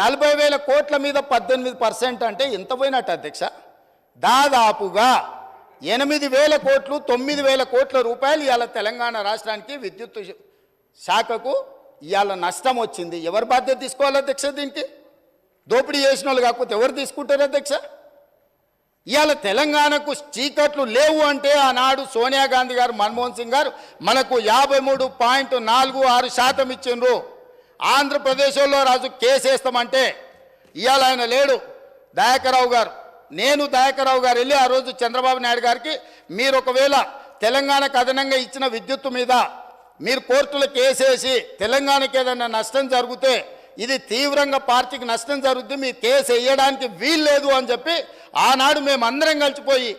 నలభై వేల కోట్ల మీద పద్దెనిమిది పర్సెంట్ అంటే ఎంత పోయినట్టు అధ్యక్ష? దాదాపుగా ఎనిమిది వేల కోట్లు తొమ్మిది వేల కోట్ల రూపాయలు ఇవాళ తెలంగాణ రాష్ట్రానికి విద్యుత్ శాఖకు ఇవాళ నష్టం వచ్చింది. ఎవరు బాధ్యత తీసుకోవాలి అధ్యక్ష దీనికి? దోపిడీ చేసిన వాళ్ళు కాకపోతే ఎవరు తీసుకుంటారు అధ్యక్ష? ఇవాళ తెలంగాణకు చీకట్లు లేవు అంటే ఆనాడు సోనియా గాంధీ గారు మన్మోహన్ సింగ్ గారు మనకు యాభై మూడు పాయింట్ నాలుగు ఆరు శాతం ఇచ్చిండ్రు. ఆంధ్రప్రదేశ్లో రాజు కేసు వేస్తామంటే ఇవాళ ఆయన లేడు. దయాకరావు గారు. నేను దయాకరావు గారు వెళ్ళి ఆ రోజు చంద్రబాబు నాయుడు గారికి మీరు ఒకవేళ తెలంగాణకు అదనంగా ఇచ్చిన విద్యుత్తు మీద మీరు కోర్టులో కేసేసి తెలంగాణకి ఏదైనా నష్టం జరిగితే ఇది తీవ్రంగా పార్టీకి నష్టం జరుగుద్ది మీ కేసు వేయడానికి వీల్లేదు అని చెప్పి ఆనాడు మేము అందరం కలిసిపోయి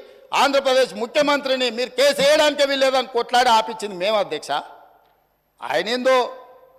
ఆంధ్రప్రదేశ్ ముఖ్యమంత్రిని మీరు కేసు వేయడానికే వీల్లేదని కొట్లాడి ఆపించింది మేము అధ్యక్ష. ఆయన ఏందో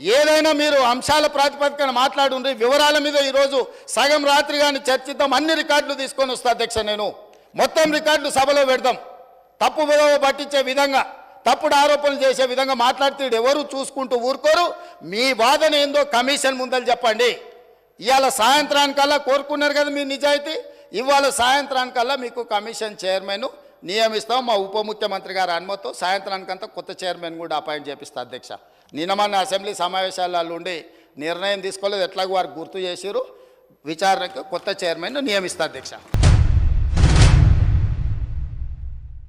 ఏదైనా మీరు అంశాల ప్రాతిపదికన మాట్లాడుండ్రి వివరాల మీద ఈరోజు సగం రాత్రి కానీ చర్చిద్దాం అన్ని రికార్డులు తీసుకొని వస్తా అధ్యక్ష నేను. మొత్తం రికార్డులు సభలో పెడదాం. తప్పు విలువ పట్టించే విధంగా తప్పుడు ఆరోపణలు చేసే విధంగా మాట్లాడితే ఎవరు చూసుకుంటూ ఊరుకోరు. మీ వాదన ఏందో కమిషన్ ముందలు చెప్పండి. ఇవాళ సాయంత్రానికల్లా కోరుకున్నారు కదా మీ నిజాయితీ. ఇవాళ సాయంత్రానికల్లా మీకు కమిషన్ చైర్మన్ నియమిస్తాం. మా ఉప ముఖ్యమంత్రి గారి అనుమతితో సాయంత్రానికంతా కొత్త చైర్మన్ కూడా అపాయింట్ చేపిస్తా అధ్యక్ష. నిన్న మన అసెంబ్లీ సమావేశాలలో ఉండి నిర్ణయం తీసుకోలేదు. ఎట్లాగో వారు గుర్తు చేసిరు విచారణకు కొత్త చైర్మన్ను నియమిస్తా అధ్యక్ష.